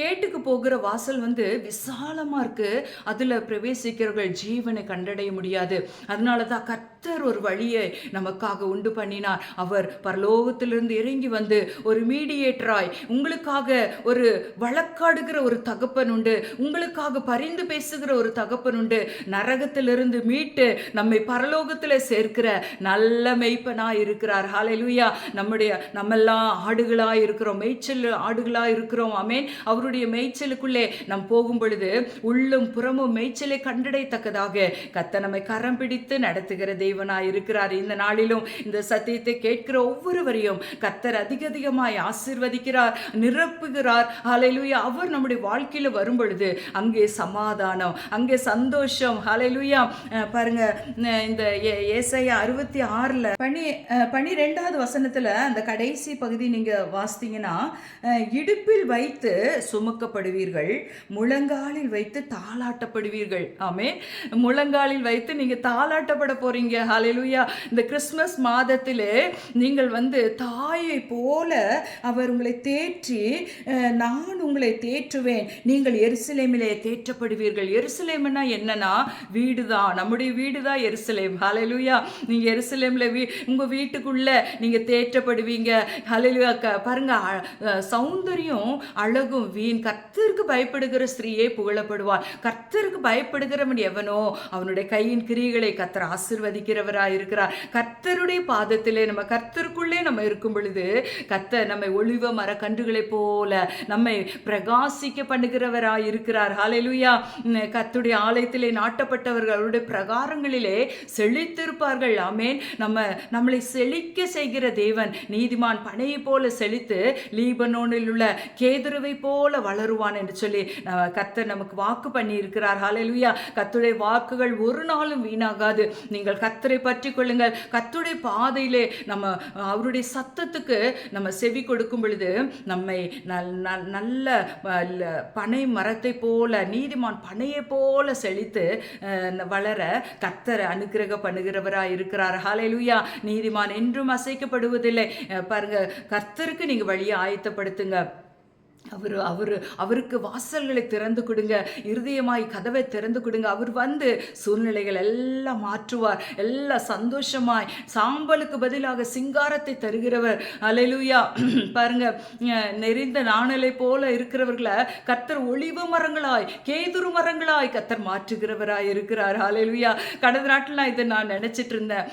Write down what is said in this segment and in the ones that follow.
கேட்டுக்கு போகிற வாசல் வந்து விசாலமாக இருக்குது அதில் பிரவேசிக்கிறவர்கள் ஜீவனை கண்டடைய முடியாது. அதனால தான் கர்த்தர் ஒரு வழியை நமக்காக உண்டு பண்ணினார். அவர் பரலோகத்திலிருந்து இறங்கி வந்து ஒரு மீடியேட்டராய் உங்களுக்காக ஒரு வழக்காடுகிற ஒரு தகப்பன் உண்டு. உங்களுக்காக பரிந்து பேசுகிற ஒரு தகப்பன் உண்டு. நரகத்திலிருந்து மீட்டு நம்மை பரலோகத்தில் சேர்க்கிற நல்ல மெய்ப்பனாய் இருக்கிறார். ஹalleluya நம்முடைய நம்மெல்லாம் ஆடுகளாக இருக்கிறோம். மேய்ச்சல் ஆடுகளாக இருக்கிறோம். அமேன் அவருடைய மேய்ச்சலுக்குள்ளே நாம் போகும் பொழுது உள்ளும் புறமும் மேய்ச்சலை கண்டடைத்தக்கதாக கத்த நம்மை கரம் பிடித்து நடத்துகிறதே தேவனாய் இருக்கிறார். இந்த நாளிலும் இந்த சத்தியத்தை கேட்கிற ஒவ்வொருவரையும் கத்தர் அதிக அதிகமாய் ஆசிர்வதிக்கிறார் நிரப்புகிறார். ஹalleluya அவர் நம்முடைய வாழ்க்கையில வரும் பொழுது அங்கே சமாதானம் அங்கே சந்தோஷம். ஹalleluya பாருங்க இந்த ஏசையா அறுபத்தி ஆறுல பனி பனிரெண்டாவது வசனத்துல அந்த கடைசி பகுதி நீங்க வாசித்தீங்கன்னா இடுப்பில் வைத்து சுமக்கப்படுவீர்கள் முழங்காலில் வைத்து தாளாட்டப்படுவீர்கள். ஆமே முழங்காலில் வைத்து நீங்க தாளாட்டப்பட ஹலெலுயா ஹலெலுயா இந்த கிறிஸ்மஸ் மாதத்திலே நீங்கள் வந்து தாயை போல அவர் உங்களை தேற்றி நான் உங்களை தேற்றுவேன். நீங்கள் எருசலேமிலே தேற்றப்படுவீர்கள். எருசலேம்னா என்னன்னா வீடு தான் நம்முடைய வீடு தான் எருசலேம். ஹலெலுயா நீங்கள் எருசலேமில் வீ உங்கள் வீட்டுக்குள்ள நீங்கள் தேற்றப்படுவீங்க. ஹலெலுயா க பாருங்க சௌந்தரியம் அழகும். வீண் கர்த்தருக்கு பயப்படுகிற ஸ்திரீயே புகழப்படுவார் கர்த்தருக்கு பயப்படுகிறவன் எவனோ அவனுடைய கையின் கிரியைகளை ஆசிர்வதிக்க ஆசிர்வதிக்கிறவராய் இருக்கிறார் கர்த்தருடைய பாதத்திலே நம்ம கர்த்தருக்குள்ளே நம்ம இருக்கும் பொழுது கர்த்தர் நம்மை ஒளிவ மர கன்றுகளைப் போல நம்மை பிரகாசிக்க பண்ணுகிறவராக இருக்கிறார் ஹாலெலுயா கத்துடைய ஆலயத்திலே நாட்டப்பட்டவர்கள் அவருடைய பிரகாரங்களிலே செழித்திருப்பார்கள். ஆமேன் நம்ம நம்மளை செழிக்க செய்கிற தேவன் நீதிமான் பனையை போல செழித்து லீபனோனில் உள்ள கேதுருவை போல வளருவான் என்று சொல்லி கத்தர் நமக்கு வாக்கு பண்ணி இருக்கிறார் ஹalleluya கத்துடைய வாக்குகள் ஒரு நாளும் வீணாகாது. நீங்கள் கத்தரை பற்றி கொள்ளுங்கள். கத்துடைய பாதையிலே நம்ம அவருடைய சத்தத்துக்கு நம்ம செவி கொடுக்கும் பொழுது நம்மை நல்- நல்- நல்ல பனை மரத்தை போல நீதிமான் பனையை போல செழித்து அஹ், வளர கத்தரை அனுக்கிரக பண்ணுகிறவராக இருக்கிறார். ஹalleluya. நீதிமான் என்றும் அசைக்கப்படுவதில்லை. பாருங்க கர்த்தருக்கு நீங்க வழியை ஆயத்தப்படுத்துங்க. அவர் அவர் அவருக்கு வாசல்களை திறந்து கொடுங்க. இருதயமாய் கதவை திறந்து கொடுங்க. அவர் வந்து சூழ்நிலைகள் எல்லாம் மாற்றுவார். எல்லாம் சந்தோஷமாய் சாம்பலுக்கு பதிலாக சிங்காரத்தை தருகிறவர். அலையிலுயா. பாருங்க நெறிந்த நாணலை போல இருக்கிறவர்களை கத்தர் ஒளிவு மரங்களாய் கேதுரு மரங்களாய் கத்தர் மாற்றுகிறவராய் இருக்கிறார். அலையிலுயா. கடந்த நாட்டில் நான் இதை நான் நினச்சிட்டு இருந்தேன்.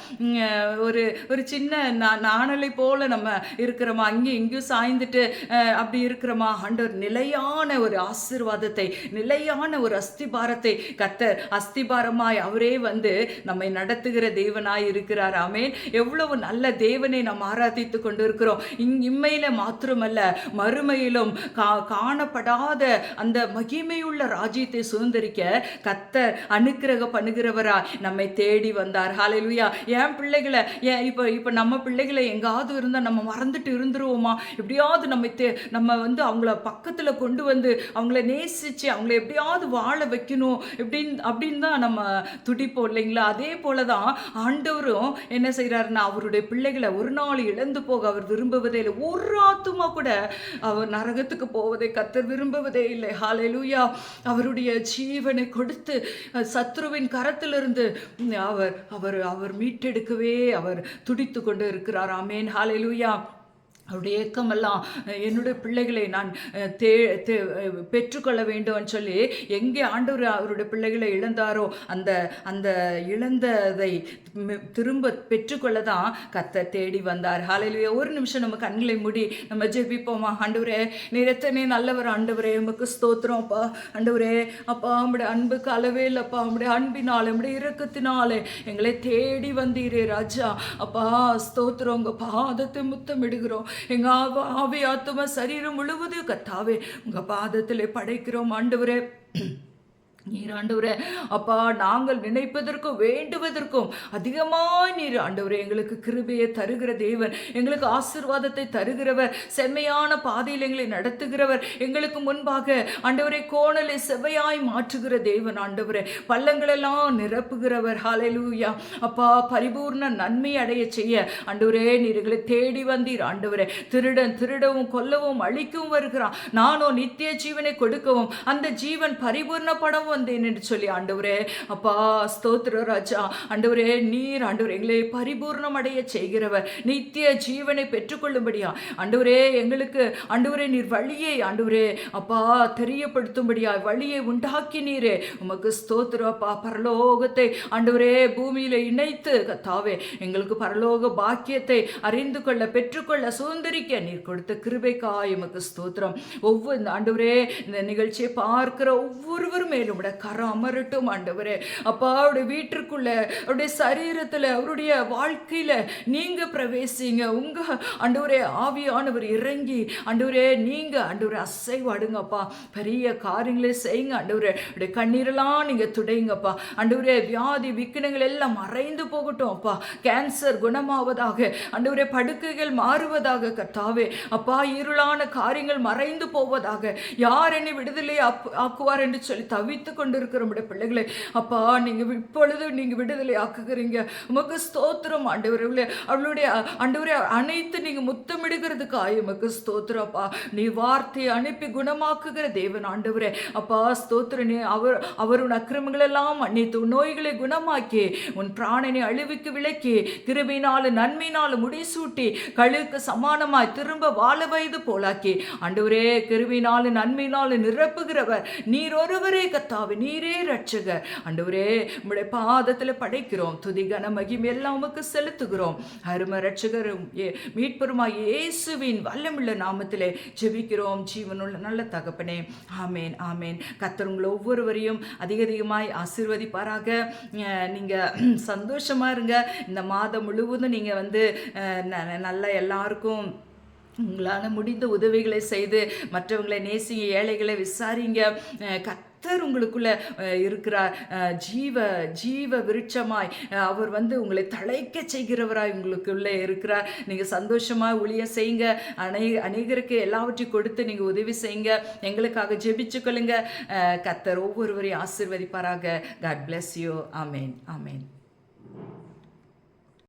ஒரு ஒரு சின்ன நா- நாணலை போல நம்ம இருக்கிறோமா? அங்கேயும் இங்கேயும் சாய்ந்துட்டு அப்படி இருக்கிறோமா? ஆண்டவர் நிலையான ஒரு ஆசீர்வாதத்தை நிலையான ஒரு அஸ்திபாரத்தை கத்தர் அஸ்திபாரமாய் அவரே வந்து நம்மை நடத்துகிற தேவனாய் இருக்கிறார். ஆமென். எவ்வளவு நல்ல தேவனை நாம் ஆராதித்து கொண்டு இருக்கிறோம் இங் இம்மையில மாத்திரமல்ல மறுமையிலும் கா காணப்படாத அந்த மகிமையுள்ள ராஜ்யத்தை சுதந்திரிக்க கத்தர் அனுக்கிரக பண்ணுகிறவரா நம்மை தேடி வந்தார். ஹalleluya என் பிள்ளைகளை ஏன் இப்போ இப்போ நம்ம பிள்ளைகளை எங்காவது இருந்தால் நம்ம மறந்துட்டு இருந்துருவோமா? எப்படியாவது நம்ம தே நம்ம வந்து அவங்கள பக்கத்தில் கொண்டு வந்து அவங்கள நேசித்து அவங்கள எப்படியாவது வாழ வைக்கணும் எப்படின்னு அப்படின்னு தான் நம்ம துடிப்போம் இல்லைங்களா? அதே போல தான் ஆண்டவரும் என்ன செய்கிறாருன்னா அவருடைய பிள்ளைகளை ஒரு நாள் இழந்து போக அவர் விரும்புவதே இல்லை. ஒரு ஆத்துமா கூட அவர் நரகத்துக்கு போவதை கத்தர் விரும்புவதே இல்லை. ஹாலெலுயா அவருடைய ஜீவனை கொடுத்து சத்ருவின் கரத்திலிருந்து அவர் அவர் அவர் மீட்டெடுக்கவே அவர் துடித்து கொண்டு இருக்கிறார். ஆமேன். ஹalleluya. அவருடைய ஏக்கமெல்லாம் என்னுடைய பிள்ளைகளை நான் தே தே- பெற்றுக்கொள்ள வேண்டும்னு சொல்லி எங்கே ஆண்டவர் அவருடைய பிள்ளைகளை இழந்தாரோ அந்த அந்த இழந்ததை திரும்ப பெற்றுக்கொள்ள தான் கத்த தேடி வந்தார். ஹாலையிலேயே ஒரு நிமிஷம் நம்ம கண்களை மூடி நம்ம ஜெபிப்போமா? ஆண்டவரே நீர் எத்தனை நல்லவர் ஆண்டவரே உமக்கு ஸ்தோத்திரம் அப்பா. ஆண்டவரே அப்பா உம்முடைய அன்புக்கு அளவே இல்லைப்பா உம்முடைய அன்பினால் உம்முடைய இறக்கத்தினாலே எங்களை தேடி வந்தீரே ராஜா. அப்பா ஸ்தோத்திரம். உங்கள் பாதத்தை முத்தமிடுகிறோம். எங்க ஆவ ஆவி ஆத்தும சரீரம் முழுவதும் கத்தாவே உங்க பாதத்தில் படைக்கிறோம் ஆண்டவரே. நீர் ஆண்டவரே. அப்பா நாங்கள் நினைப்பதற்கும் வேண்டுவதற்கும் அதிகமாக நீர் ஆண்டவரே எங்களுக்கு கிருபையை தருகிற தேவன் எங்களுக்கு ஆசிர்வாதத்தை தருகிறவர் செம்மையான பாதையில் எங்களை நடத்துகிறவர் எங்களுக்கு முன்பாக ஆண்டவரே கோணலை செவ்வையாய் மாற்றுகிற தேவன் ஆண்டவரே. பள்ளங்களெல்லாம் நிரப்புகிறவர் ஹalleluya அப்பா பரிபூர்ண நன்மை அடைய செய்ய ஆண்டவரே நீர் எங்களை தேடி வந்தீர் ஆண்டவரே. திருடன் திருடவும் கொல்லவும் அழிக்கவும் வருகிறான் நானோ நித்திய ஜீவனை கொடுக்கவும் அந்த ஜீவன் பரிபூர்ணப்படவும் வந்தேன் என்று சொல்லி ஆண்டவரே அப்பா ஸ்தோத்திர ராஜா ஆண்டவரே நீர் ஆண்டவர் எங்களை பரிபூர்ணம் அடைய செய்கிறவர். நித்திய ஜீவனை பெற்றுக்கொள்ளும்படியா? ஆண்டவரே எங்களுக்கு ஆண்டவரே நீர் வழியை ஆண்டவரே அப்பா தெரியப்படுத்தும்படியா வழியை உண்டாக்கினீரே உமக்கு ஸ்தோத்திரம் அப்பா பரலோகத்தை ஆண்டவரே பூமியில இணைத்து கத்தாவே எங்களுக்கு பரலோக பாக்கியத்தை அறிந்து கொள்ள பெற்றுக்கொள்ள சுதந்திரிக்க நீர் கொடுத்த கிருபைக்கா உமக்கு ஸ்தோத்திரம். ஒவ்வொரு ஆண்டவரே இந்த நிகழ்ச்சியை பார்க்கிற ஒவ்வொருவர் மேலும் அவருடைய கரம் அமரட்டும் ஆண்டவரே. அப்பா அவருடைய வீட்டிற்குள்ள அவருடைய சரீரத்துல அவருடைய வாழ்க்கையில நீங்க பிரவேசிங்க. உங்க ஆண்டவரே ஆவியானவர் இறங்கி ஆண்டவரே நீங்கள் ஆண்டவரே அசைவாடுங்கப்பா. பெரிய காரியங்களை செய்யுங்க ஆண்டவரே. உடைய கண்ணீரெல்லாம் நீங்கள் துடைங்கப்பா. ஆண்டவரே வியாதி விக்கினங்கள் எல்லாம் மறைந்து போகட்டும் அப்பா. கேன்சர் குணமாவதாக ஆண்டவரே படுக்கைகள் மாறுவதாக கத்தாவே அப்பா இருளான காரியங்கள் மறைந்து போவதாக யார் என்னை விடுதலை ஆக்குவார் என்று சொல்லி தவித்து கொண்டிருக்கிற நம்முடைய பிள்ளைகளை அப்பா நீங்கள் இப்பொழுது நீங்கள் விடுதலை ஆக்குகிறீங்க. உமக்கு ஸ்தோத்திரம் ஆண்டவரே அவளுடைய ஆண்டவரே அனைத்து நீங்க முத்தமிடுகிறதுக்காய் உமக்கு ஸ்தோத்திரம் அப்பா. நீ வார்த்தையை அனுப்பி குணமாக்குகிற தேவன் ஆண்டவரே. அப்பா ஸ்தோத்திரம் நீ அவர் அவருடைய அக்கிரமங்களெல்லாம் அக்கிரமங்கள் நோய்களை குணமாக்கி உன் பிராணனை அழிவுக்கு விளக்கி கிருபையினாலும் நன்மையினாலும் முடிசூட்டி கழுவுக்கு சமானமாய் திரும்ப வாழ வயது போலாக்கி. ஆண்டவரே கிருபையினாலும் நன்மையினாலும் நிரப்புகிறவர். நீர் ஒருவரே கத்தா. கத்தாவு நீரே ரட்சகர் அண்டவரே உம்முடைய பாதத்தில் படைக்கிறோம். துதி கன மகிமை எல்லாம் உமக்கு செலுத்துகிறோம். அரும ரட்சகரும் ஏ மீட்பருமாய் இயேசுவின் வல்லமுள்ள நாமத்திலே ஜெபிக்கிறோம். ஜீவனுள்ள நல்ல தகப்பனே ஆமேன் ஆமேன். கத்தர் உங்களை ஒவ்வொருவரையும் அதிக அதிகமாய் ஆசீர்வதிப்பாராக. நீங்கள் சந்தோஷமாக இருங்க. இந்த மாதம் முழுவதும் நீங்கள் வந்து அஹ் ந- நல்ல எல்லாருக்கும் உங்களால் முடிந்த உதவிகளை செய்து மற்றவங்களை நேசிங்க ஏழைகளை விசாரிங்க. கத் கர்த்தர் உங்களுக்குள்ள இருக்கிறார். ஜீவ ஜீவ விருட்சமாய் அவர் வந்து உங்களை தழைக்க செய்கிறவராய் உங்களுக்குள்ளே இருக்கிறார். நீங்கள் சந்தோஷமாக ஒளிய செய்யுங்க. அனை அநேகருக்கு எல்லாவற்றையும் கொடுத்து நீங்கள் உதவி செய்யுங்க. எங்களுக்காக ஜெபிச்சு கொள்ளுங்க. கத்தர் ஒவ்வொருவரையும் ஆசீர்வதிப்பாராக. God bless you amen amen